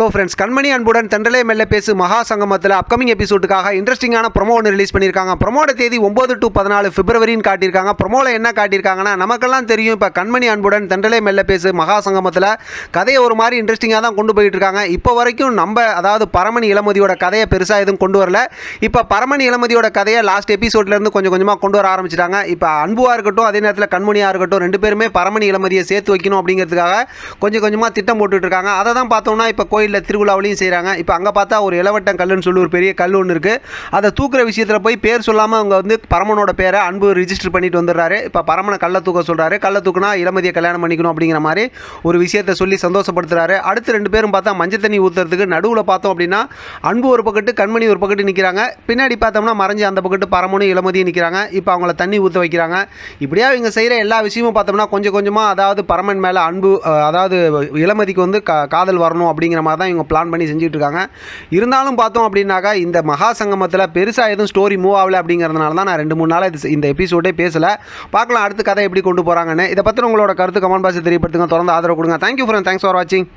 So friends கண்மணி அன்புடன் தென்றலே மெல்ல பேசு மகா சங்கமத்தில் அப்கமிங் எபிசோடுக்காக இன்ட்ரெஸ்டிங்கான ப்ரொமோ ஒன்று ரிலீஸ் பண்ணியிருக்காங்க. ப்ரொமோட தேதி ஒம்பது டு பதினாலு பிப்ரவரின்னு காட்டியிருக்காங்க. ப்ரொமோவில் என்ன காட்டியிருக்காங்கன்னா நமக்கெல்லாம் தெரியும் இப்போ கண்மணி அன்புடன் தென்றலே மெல்ல பேசு மகா சங்கமத்தில் கதையை ஒரு மாதிரி இன்ட்ரெஸ்டிங்காக தான் கொண்டு போயிட்டு இருக்காங்க. இப்போ வரைக்கும் நம்ம அதாவது பரமணி இளமதியோட கதையை பெருசாக எதுவும் கொண்டு வரல. இப்போ பரமணி இளமதியோட கதையை லாஸ்ட் எபிசோட்லேருந்து கொஞ்சம் கொஞ்சமாக கொண்டு வர ஆரம்பிச்சிட்டாங்க. இப்போ அன்புவாக இருக்கட்டும் அதே நேரத்தில் கண்மணியாக இருக்கட்டும் ரெண்டு பேருமே பரமணி இளமதியை சேர்த்து வைக்கணும் அப்படிங்கிறதுக்காக கொஞ்சம் கொஞ்சமாக திட்டம் போட்டுட்ருக்காங்க அதை தான் பார்த்தோம்னா இப்போ கோயில் கோயிலில் திருவிழாவிலையும் செய்கிறாங்க இப்போ அங்கே பார்த்தா ஒரு இளவட்டம் கல்லுன்னு சொல்லி ஒரு பெரிய கல் ஒன்று இருக்குது அதை தூக்குற விஷயத்தில் போய் பேர் சொல்லாமல் அவங்க வந்து பரமனோட பேரை அன்பு ரிஜிஸ்டர் பண்ணிட்டு வந்துடுறாரு. இப்போ பரமனை கல்லை தூக்க சொல்கிறாரு கல்லை தூக்குனா இளமதியை கல்யாணம் பண்ணிக்கணும் அப்படிங்கிற மாதிரி ஒரு விஷயத்தை சொல்லி சந்தோஷப்படுத்துறாரு. அடுத்து ரெண்டு பேரும் பார்த்தா மஞ்சள் தண்ணி ஊற்றுறதுக்கு நடுவில் பார்த்தோம் அப்படின்னா அன்பு ஒரு பக்கத்து கண்மணி ஒரு பக்கத்து நிற்கிறாங்க பின்னாடி பார்த்தோம்னா மறைஞ்சு அந்த பக்கத்து பரமனும் இளமதியும் நிற்கிறாங்க இப்போ அவங்கள தண்ணி ஊற்ற வைக்கிறாங்க. இப்படியா இவங்க செய்கிற எல்லா விஷயமும் பார்த்தோம்னா கொஞ்சம் கொஞ்சமாக அதாவது பரமன் மேலே அன்பு அதாவது இளமதிக்கு வந்து கா காதல் வரணும் அப்படிங்கிற மாதிரி தான் இவங்க பிளான் பண்ணி செஞ்சுட்டு இருக்காங்க இருந்தாலும் பார்த்தோம் அப்படின்னாக்கா இந்த மகா சங்கமத்தில் பெருசாக எதுவும் ஸ்டோரி மூவ் ஆகலை அப்படிங்கிறதுனால தான் நான் ரெண்டு மூணு நாளாக இது இந்த எபிசோடே பேசலை. பார்க்கலாம் அடுத்த கதை எப்படி கொண்டு போகிறாங்கன்னு இதை பற்றி உங்களோட கருத்து கமெண்ட் பாக்ஸ் தெரியப்படுத்துங்க. தொடர்ந்து ஆதரவு கொடுங்க. தேங்க்யூ ஃப்ரெண்ட் தேங்க்ஸ் ஃபார் வாட்சிங்